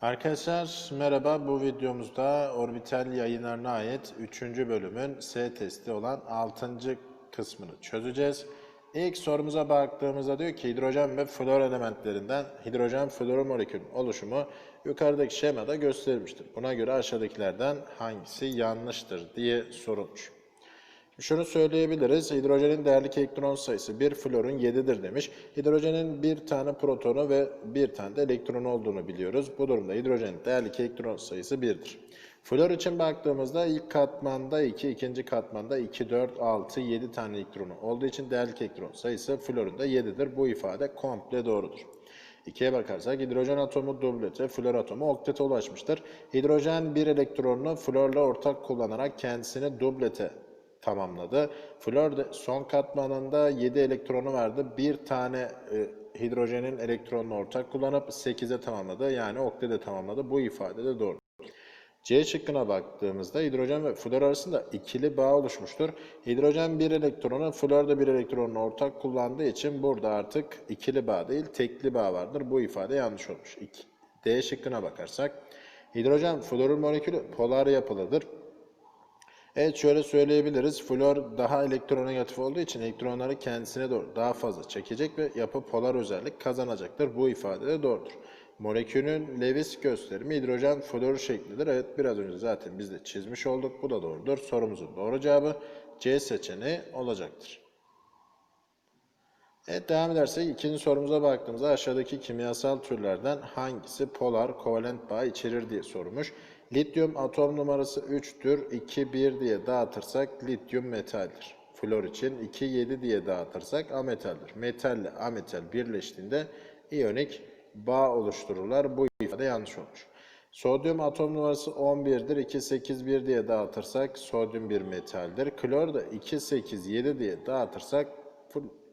Arkadaşlar merhaba. Bu videomuzda orbital yayınlarına ait 3. bölümün S testi olan 6. kısmını çözeceğiz. İlk sorumuza baktığımızda diyor ki hidrojen ve flor elementlerinden hidrojen flor molekülün oluşumu yukarıdaki şemada gösterilmiştir. Buna göre aşağıdakilerden hangisi yanlıştır diye sorulmuş. Şunu söyleyebiliriz. Hidrojenin değerli elektron sayısı 1, florun 7'dir demiş. Hidrojenin bir tane protonu ve bir tane de elektronu olduğunu biliyoruz. Bu durumda hidrojenin değerli elektron sayısı 1'dir. Flor için baktığımızda ilk katmanda 2, ikinci katmanda 2, 4, 6, 7 tane elektronu olduğu için değerli elektron sayısı florun da 7'dir. Bu ifade komple doğrudur. İkiye bakarsak hidrojen atomu dublete, flor atomu oktete ulaşmıştır. Hidrojen bir elektronunu florla ortak kullanarak kendisini dublete tamamladı. Flor de son katmanında 7 elektronu vardı. Bir tane e, hidrojenin elektronunu ortak kullanıp 8'e tamamladı. Yani oktede tamamladı. Bu ifade de doğru. C şıkkına baktığımızda hidrojen ve flor arasında ikili bağ oluşmuştur. Hidrojen bir elektronu, flor da bir elektronunu ortak kullandığı için burada artık ikili bağ değil tekli bağ vardır. Bu ifade yanlış olmuş. D şıkkına bakarsak hidrojen florun molekülü polar yapılıdır. Evet şöyle söyleyebiliriz. Flor daha elektronegatif olduğu için elektronları kendisine doğru daha fazla çekecek ve yapı polar özellik kazanacaktır. Bu ifade de doğrudur. Molekülün Lewis gösterimi hidrojen flor şeklidir. Evet biraz önce zaten biz de çizmiş olduk. Bu da doğrudur. Sorumuzun doğru cevabı C seçeneği olacaktır. Evet devam edersek ikinci sorumuza baktığımızda aşağıdaki kimyasal türlerden hangisi polar kovalent bağ içerir diye sormuş. Lityum atom numarası 3'tür. 2, 1 diye dağıtırsak lityum metaldir. Flor için 2, 7 diye dağıtırsak ametaldir. Metal ile ametal birleştiğinde iyonik bağ oluştururlar. Bu ifade yanlış olmuş. Sodyum atom numarası 11'dir. 2, 8, 1 diye dağıtırsak sodyum bir metaldir. Klor da 2, 8, 7 diye dağıtırsak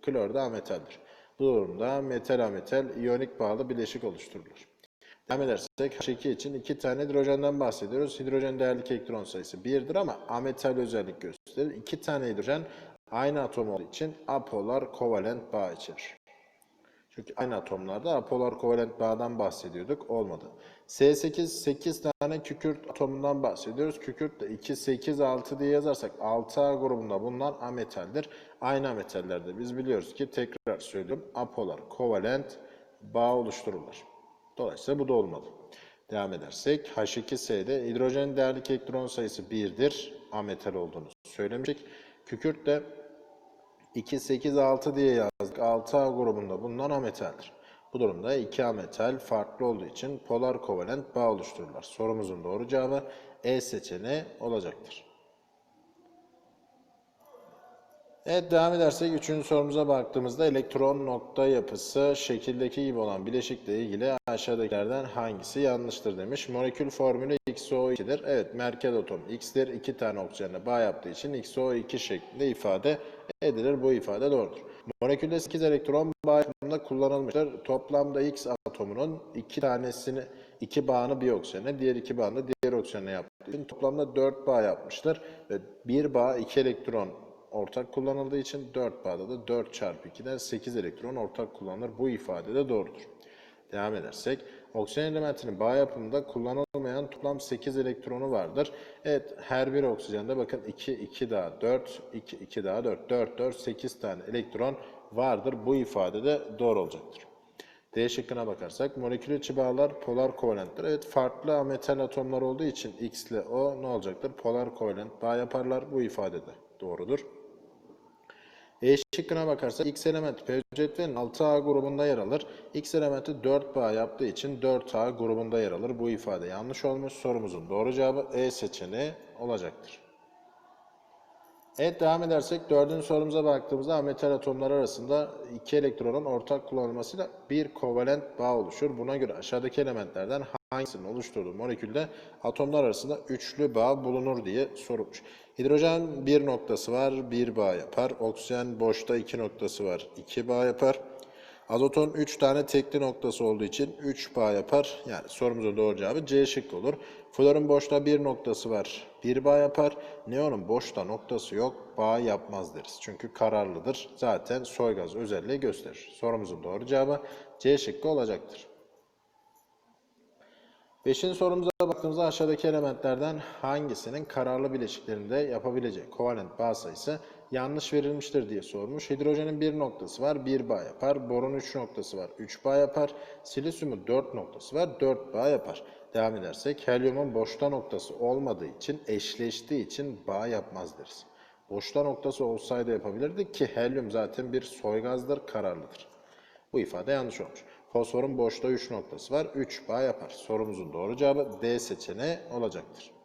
klor da ametaldir. Bu durumda metal ametal iyonik bağlı bileşik oluşturulur. Devam edersek H2 için iki tane hidrojenden bahsediyoruz. Hidrojen değerli elektron sayısı 1'dir ama ametal özellik gösterir. İki tane hidrojen aynı atom olduğu için apolar kovalent bağ içerir. Çünkü aynı atomlarda apolar kovalent bağdan bahsediyorduk. Olmadı. S8 8 tane kükürt atomundan bahsediyoruz. Kükürt de 2, 8, 6 diye yazarsak 6A grubunda bulunan ametaldir. Aynı ametallerde biz biliyoruz ki tekrar söylüyorum apolar kovalent bağ oluştururlar. Dolayısıyla bu da olmalı. Devam edersek H2S'de hidrojen değerli elektron sayısı 1'dir. Ametal olduğunu söylemiştik. Kükürt de 2, 8, 6 diye yazdık. 6A grubunda bulunan ametaldir. Bu durumda 2 ametal farklı olduğu için polar kovalent bağ oluştururlar. Sorumuzun doğru cevabı E seçeneği olacaktır. Evet devam edersek üçüncü sorumuza baktığımızda elektron nokta yapısı şekildeki gibi olan bileşikle ilgili aşağıdakilerden hangisi yanlıştır demiş. Molekül formülü XO2'dir. Evet merkez atom X'tir. İki tane oksijenle bağ yaptığı için XO2 şeklinde ifade edilir. Bu ifade doğrudur. Molekülde 8 elektron bağ yapımında kullanılmıştır. Toplamda X atomunun iki tanesini iki bağını bir oksijene, diğer iki bağını diğer oksijene yaptığı için toplamda 4 bağ yapmıştır. Ve bir bağ 2 elektron ortak kullanıldığı için 4 bağda da 4 çarpı 2'den 8 elektron ortak kullanılır. Bu ifade de doğrudur. Devam edersek, oksijen elementinin bağ yapımında kullanılmayan toplam 8 elektronu vardır. Evet, her bir oksijende bakın 2, 2 daha 4, 2, 2 daha 4, 4, 4, 8 tane elektron vardır. Bu ifade de doğru olacaktır. D şıkkına bakarsak molekül içi bağlar polar kovalenttir. Evet farklı ametal atomlar olduğu için X ile O ne olacaktır? Polar kovalent bağ yaparlar. Bu ifade de doğrudur. E şıkkına bakarsak X elementi P cetvelinin 6A grubunda yer alır. X elementi 4 bağ yaptığı için 4A grubunda yer alır. Bu ifade yanlış olmuş. Sorumuzun doğru cevabı E seçeneği olacaktır. Evet devam edersek dördüncü sorumuza baktığımızda metal atomlar arasında iki elektronun ortak kullanılmasıyla bir kovalent bağ oluşur. Buna göre aşağıdaki elementlerden hangisinin oluşturduğu molekülde atomlar arasında üçlü bağ bulunur diye sorulmuş. Hidrojen bir noktası var, bir bağ yapar. Oksijen boşta iki noktası var, iki bağ yapar. Azoton 3 tane tekli noktası olduğu için 3 bağ yapar. Yani sorumuzun doğru cevabı C şık olur. Florun boşta bir noktası var. Bir bağ yapar. Neonun boşta noktası yok. Bağ yapmaz deriz. Çünkü kararlıdır. Zaten soy gaz özelliği gösterir. Sorumuzun doğru cevabı C şıkkı olacaktır. Beşinci sorumuza baktığımızda aşağıdaki elementlerden hangisinin kararlı bileşiklerinde yapabileceği kovalent bağ sayısı yanlış verilmiştir diye sormuş. Hidrojenin bir noktası var 1 bağ yapar. Borun 3 noktası var 3 bağ yapar. Silisyumun 4 noktası var 4 bağ yapar. Devam edersek helyumun boşta noktası olmadığı için eşleştiği için bağ yapmaz deriz. Boşta noktası olsaydı yapabilirdik ki helyum zaten bir soygazdır, kararlıdır. Bu ifade yanlış olmuş. Fosforun boşta 3 noktası var. 3 bağ yapar. Sorumuzun doğru cevabı D seçeneği olacaktır.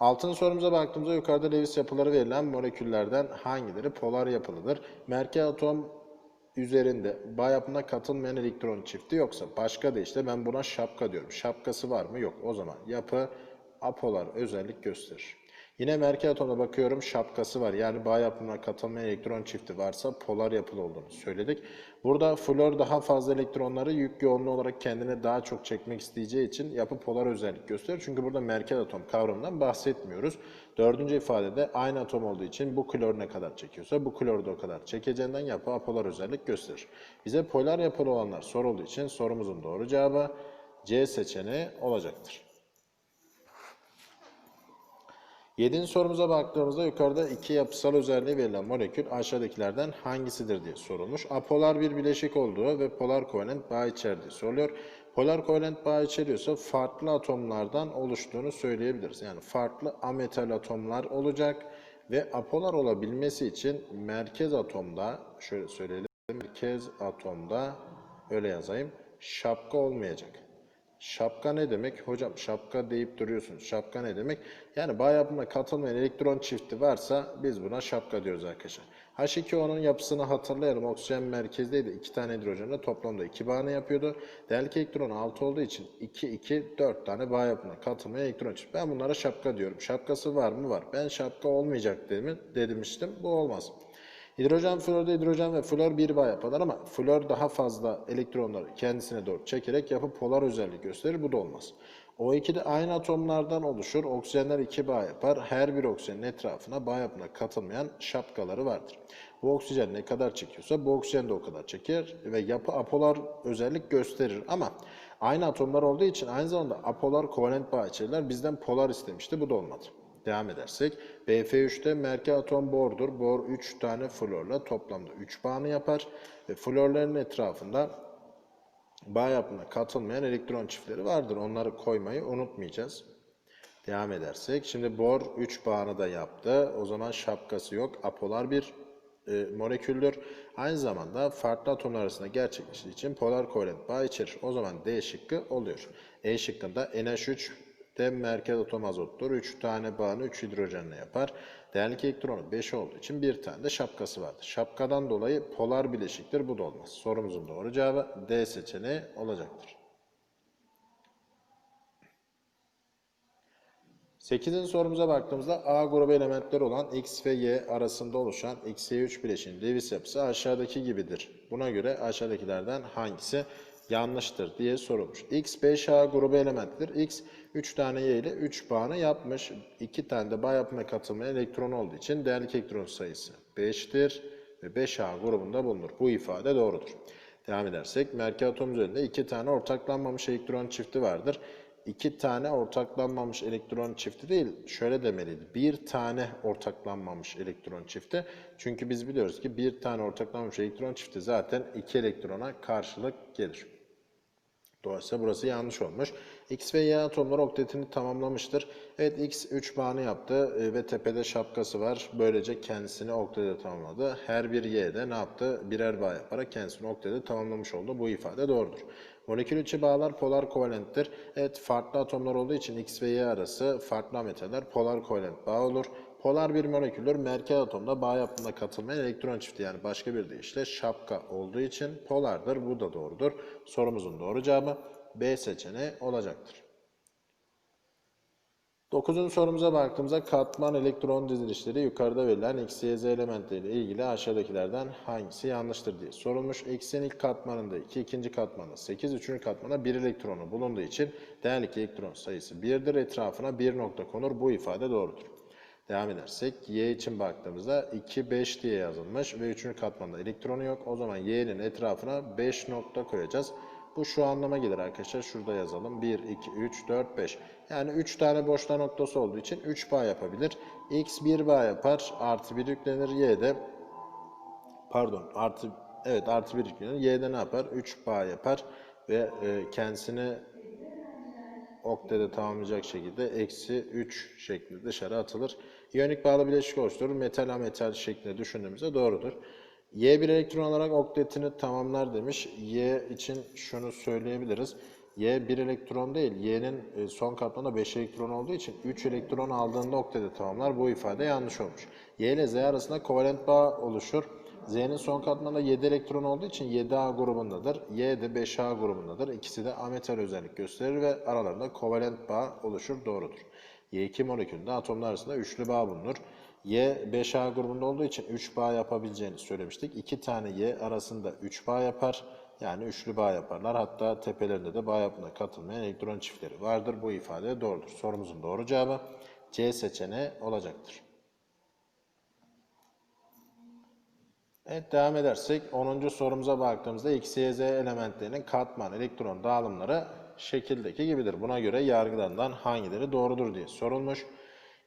Altıncı sorumuza baktığımızda yukarıda Lewis yapıları verilen moleküllerden hangileri polar yapılıdır? Merkez atom üzerinde bağ yapımına katılmayan elektron çifti yoksa başka da işte ben buna şapka diyorum. Şapkası var mı? Yok. O zaman yapı apolar özellik gösterir. Yine merkez atomuna bakıyorum şapkası var. Yani bağ yapımına katılmayan elektron çifti varsa polar yapılı olduğunu söyledik. Burada flor daha fazla elektronları yük yoğunluğu olarak kendine daha çok çekmek isteyeceği için yapı polar özellik gösterir. Çünkü burada merkez atom kavramından bahsetmiyoruz. Dördüncü ifadede aynı atom olduğu için bu klor ne kadar çekiyorsa bu klor da o kadar çekeceğinden yapı apolar özellik gösterir. Bize polar yapılı olanlar sorulduğu için sorumuzun doğru cevabı C seçeneği olacaktır. Yedinci sorumuza baktığımızda yukarıda iki yapısal özelliği verilen molekül aşağıdakilerden hangisidir diye sorulmuş. Apolar bir bileşik olduğu ve polar kovalent bağ içerdiği soruluyor. Polar kovalent bağ içeriyorsa farklı atomlardan oluştuğunu söyleyebiliriz. Yani farklı ametal atomlar olacak ve apolar olabilmesi için merkez atomda şöyle söyleyelim. Merkez atomda öyle yazayım. Şapka olmayacak. Şapka ne demek? Hocam şapka deyip duruyorsunuz. Şapka ne demek? Yani bağ yapımına katılmayan elektron çifti varsa biz buna şapka diyoruz arkadaşlar. H2O'nun yapısını hatırlayalım. Oksijen merkezdeydi. 2 tane hidrojenle toplamda 2 bağını yapıyordu. Değerlik elektron 6 olduğu için 2, 2, 4 tane bağ yapımına katılmayan elektron çifti. Ben bunlara şapka diyorum. Şapkası var mı? Var. Ben şapka olmayacak dedim, demiştim. Bu olmaz. Hidrojen, florda hidrojen ve flor bir bağ yaparlar ama flor daha fazla elektronları kendisine doğru çekerek yapı polar özellik gösterir. Bu da olmaz. O2 de aynı atomlardan oluşur. Oksijenler iki bağ yapar. Her bir oksijenin etrafına bağ yapına katılmayan şapkaları vardır. Bu oksijen ne kadar çekiyorsa bu oksijen de o kadar çeker ve yapı apolar özellik gösterir. Ama aynı atomlar olduğu için aynı zamanda apolar kovalent bağ içerirler. Bizden polar istemişti. Bu da olmadı. Devam edersek BF3'te merkez atom bordur. Bor 3 tane florla toplamda 3 bağını yapar ve florların etrafında bağ yapımına katılmayan elektron çiftleri vardır. Onları koymayı unutmayacağız. Devam edersek şimdi bor 3 bağını da yaptı. O zaman şapkası yok. Apolar bir e, moleküldür. Aynı zamanda farklı atomlar arasında gerçekleştiği için polar kovalent bağ içerir. O zaman D şıkkı oluyor. E şıkkında NH3 de merkez atom azottur. 3 tane bağını 3 hidrojenle yapar. Değerlik elektronu 5 olduğu için bir tane de şapkası vardır. Şapkadan dolayı polar bileşiktir. Bu da olmaz. Sorumuzun doğru cevabı D seçeneği olacaktır. 8. sorumuza baktığımızda A grubu elementleri olan X ve Y arasında oluşan XY3 bileşiğin Lewis yapısı aşağıdaki gibidir. Buna göre aşağıdakilerden hangisi yanlıştır diye sorulmuş. X 5A grubu elementtir. X 3 tane Y ile 3 bağını yapmış. 2 tane de bağ yapmaya katılmayan elektron olduğu için değerlik elektron sayısı 5'tir ve 5A grubunda bulunur. Bu ifade doğrudur. Devam edersek merkez atom üzerinde 2 tane ortaklanmamış elektron çifti vardır. 2 tane ortaklanmamış elektron çifti değil, şöyle demeliydi. Bir tane ortaklanmamış elektron çifti. Çünkü biz biliyoruz ki bir tane ortaklanmamış elektron çifti zaten 2 elektrona karşılık gelir. Dolayısıyla burası yanlış olmuş. X ve Y atomları oktetini tamamlamıştır. Evet X 3 bağını yaptı e, ve tepede şapkası var. Böylece kendisini oktede tamamladı. Her bir Y de ne yaptı? Birer bağ yaparak kendisini oktede tamamlamış oldu. Bu ifade doğrudur. Molekül içi bağlar polar kovalenttir. Evet farklı atomlar olduğu için X ve Y arası farklı metaller polar kovalent bağ olur. Polar bir moleküldür. Merkez atomda bağ yapımına katılmayan elektron çifti yani başka bir deyişle şapka olduğu için polardır. Bu da doğrudur. Sorumuzun doğru cevabı B seçeneği olacaktır. Dokuzuncu sorumuza baktığımızda katman elektron dizilişleri yukarıda verilen X, Y, Z elementleriyle ilgili aşağıdakilerden hangisi yanlıştır diye sorulmuş. X'in ilk katmanında 2, ikinci katmanda 8, üçüncü katmanda 1 elektronu bulunduğu için değerlik elektron sayısı 1'dir. Etrafına 1 nokta konur. Bu ifade doğrudur. Devam edersek Y için baktığımızda 2, 5 diye yazılmış ve 3. katmanda elektronu yok. O zaman Y'nin etrafına 5 nokta koyacağız. Bu şu anlama gelir arkadaşlar. Şurada yazalım. 1, 2, 3, 4, 5. Yani 3 tane boşta noktası olduğu için 3 bağ yapabilir. X 1 bağ yapar. Artı 1 yüklenir. Y de pardon artı evet artı 1 yüklenir. Y de ne yapar? 3 bağ yapar. Ve e, kendisini oktede tamamlayacak şekilde eksi 3 şeklinde dışarı atılır. İyonik bağlı bileşik oluşturur. Metal ametal şeklinde düşündüğümüzde doğrudur. Y bir elektron olarak oktetini tamamlar demiş. Y için şunu söyleyebiliriz. Y bir elektron değil. Y'nin e, son katmanında 5 elektron olduğu için 3 elektron aldığında oktede tamamlar. Bu ifade yanlış olmuş. Y ile Z arasında kovalent bağ oluşur. Z'nin son katmanında 7 elektron olduğu için 7A grubundadır. Y de 5A grubundadır. İkisi de ametal özellik gösterir ve aralarında kovalent bağ oluşur. Doğrudur. Y2 molekülünde atomlar arasında üçlü bağ bulunur. Y 5A grubunda olduğu için 3 bağ yapabileceğini söylemiştik. 2 tane Y arasında 3 bağ yapar. Yani üçlü bağ yaparlar. Hatta tepelerinde de bağ yapımına katılmayan elektron çiftleri vardır. Bu ifade doğrudur. Sorumuzun doğru cevabı C seçeneği olacaktır. Evet devam edersek 10. sorumuza baktığımızda X, Z elementlerinin katman elektron dağılımları şekildeki gibidir. Buna göre yargılarından hangileri doğrudur diye sorulmuş.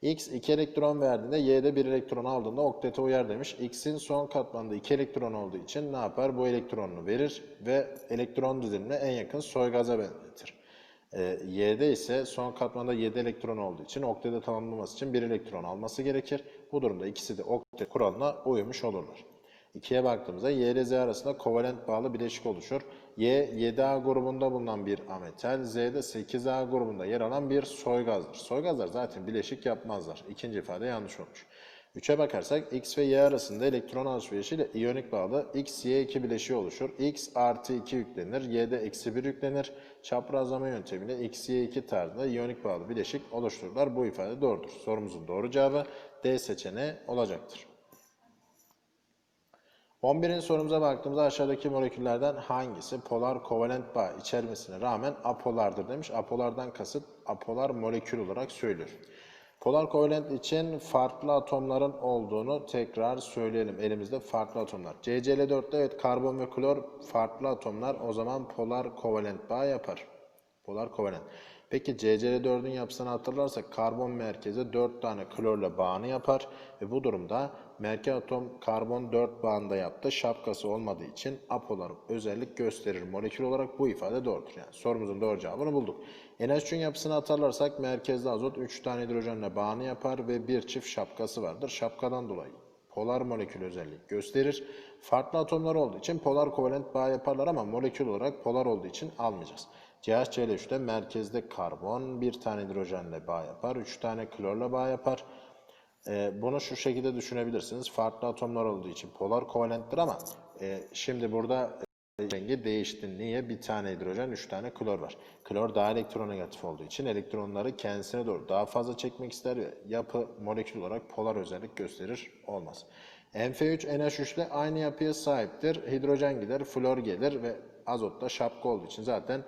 X 2 elektron verdiğinde Y'de 1 elektron aldığında oktete uyar demiş. X'in son katmanda 2 elektron olduğu için ne yapar? Bu elektronunu verir ve elektron dizilimine en yakın soygaza benzetir. Ee, Y'de ise son katmanda 7 elektron olduğu için oktede tamamlaması için 1 elektron alması gerekir. Bu durumda ikisi de oktet kuralına uymuş olurlar. 2'ye baktığımızda Y ile Z arasında kovalent bağlı bileşik oluşur. Y 7A grubunda bulunan bir ametal, Z de 8A grubunda yer alan bir soygazdır. Soygazlar zaten bileşik yapmazlar. İkinci ifade yanlış olmuş. 3'e bakarsak X ve Y arasında elektron alışverişiyle iyonik bağlı X, Y2 bileşiği oluşur. X artı 2 yüklenir, Y'de eksi 1 yüklenir. Çaprazlama yöntemiyle X, Y2 tarzında iyonik bağlı bileşik oluştururlar. Bu ifade doğrudur. Sorumuzun doğru cevabı D seçeneği olacaktır. 11. sorumuza baktığımızda aşağıdaki moleküllerden hangisi polar kovalent bağ içermesine rağmen apolardır demiş. Apolardan kasıt apolar molekül olarak söylüyor. Polar kovalent için farklı atomların olduğunu tekrar söyleyelim. Elimizde farklı atomlar. CCl4'te evet karbon ve klor farklı atomlar o zaman polar kovalent bağ yapar. Polar kovalent. Peki CCl4'ün yapısını hatırlarsak karbon merkeze 4 tane klorla bağını yapar ve bu durumda merkez atom karbon 4 bağında yaptı. Şapkası olmadığı için apolar özellik gösterir. Molekül olarak bu ifade doğrudur. Yani sorumuzun doğru cevabını bulduk. NH3'ün yapısını hatırlarsak merkezde azot 3 tane hidrojenle bağını yapar ve bir çift şapkası vardır. Şapkadan dolayı polar molekül özellik gösterir. Farklı atomlar olduğu için polar kovalent bağ yaparlar ama molekül olarak polar olduğu için almayacağız. CHCl3'te merkezde karbon, bir tane hidrojenle bağ yapar, üç tane klorla bağ yapar. Ee, bunu şu şekilde düşünebilirsiniz. Farklı atomlar olduğu için polar kovalenttir ama e, şimdi burada e, rengi değişti. Niye? Bir tane hidrojen, üç tane klor var. Klor daha elektronegatif olduğu için elektronları kendisine doğru daha fazla çekmek ister ve yapı molekül olarak polar özellik gösterir. Olmaz. NF3 NH3 ile aynı yapıya sahiptir. Hidrojen gider, flor gelir ve azot da şapka olduğu için zaten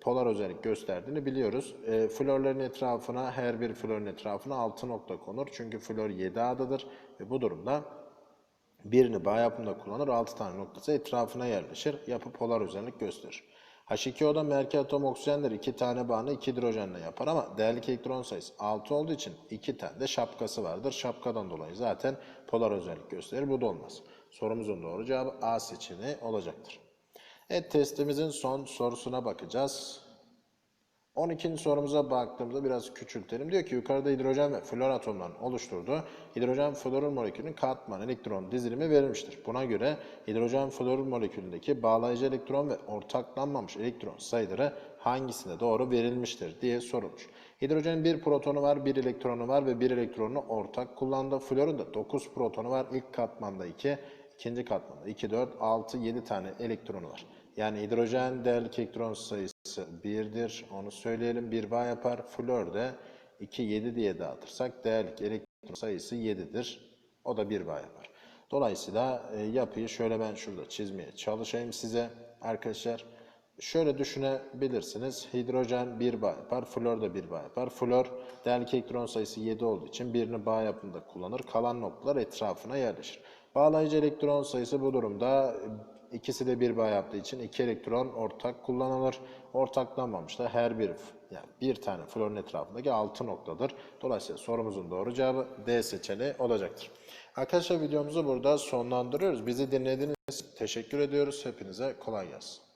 polar özellik gösterdiğini biliyoruz. E, florların etrafına her bir florun etrafına 6 nokta konur. Çünkü flor 7 adadır ve bu durumda birini bağ yapımında kullanır. 6 tane noktası etrafına yerleşir. Yapı polar özellik gösterir. H2O'da merkez atom oksijenler 2 tane bağını 2 hidrojenle yapar ama değerlik elektron sayısı 6 olduğu için 2 tane de şapkası vardır. Şapkadan dolayı zaten polar özellik gösterir. Bu da olmaz. Sorumuzun doğru cevabı A seçeneği olacaktır. Evet testimizin son sorusuna bakacağız. 12. sorumuza baktığımızda biraz küçültelim. Diyor ki yukarıda hidrojen ve flor atomlarının oluşturduğu hidrojen florür molekülünün katman elektron dizilimi verilmiştir. Buna göre hidrojen florür molekülündeki bağlayıcı elektron ve ortaklanmamış elektron sayıları hangisine doğru verilmiştir diye sorulmuş. Hidrojenin bir protonu var, bir elektronu var ve bir elektronunu ortak kullandı. Florun da 9 protonu var. İlk katmanda 2, ikinci katmanda 2, 4, 6, 7 tane elektronu var. Yani hidrojen değerli elektron sayısı 1'dir. Onu söyleyelim. 1 bağ yapar. Flor de 2, 7 diye dağıtırsak değerli elektron sayısı 7'dir. O da 1 bağ yapar. Dolayısıyla e, yapıyı şöyle ben şurada çizmeye çalışayım size arkadaşlar. Şöyle düşünebilirsiniz. Hidrojen 1 bağ yapar, flor da 1 bağ yapar. Flor değerli elektron sayısı 7 olduğu için birini bağ yapımında kullanır. Kalan noktalar etrafına yerleşir. Bağlayıcı elektron sayısı bu durumda İkisi de bir bağ yaptığı için iki elektron ortak kullanılır. Ortaklanmamış da her bir yani bir tane florun etrafındaki 6 noktadır. Dolayısıyla sorumuzun doğru cevabı D seçeneği olacaktır. Arkadaşlar videomuzu burada sonlandırıyoruz. Bizi dinlediğiniz için teşekkür ediyoruz. Hepinize kolay gelsin.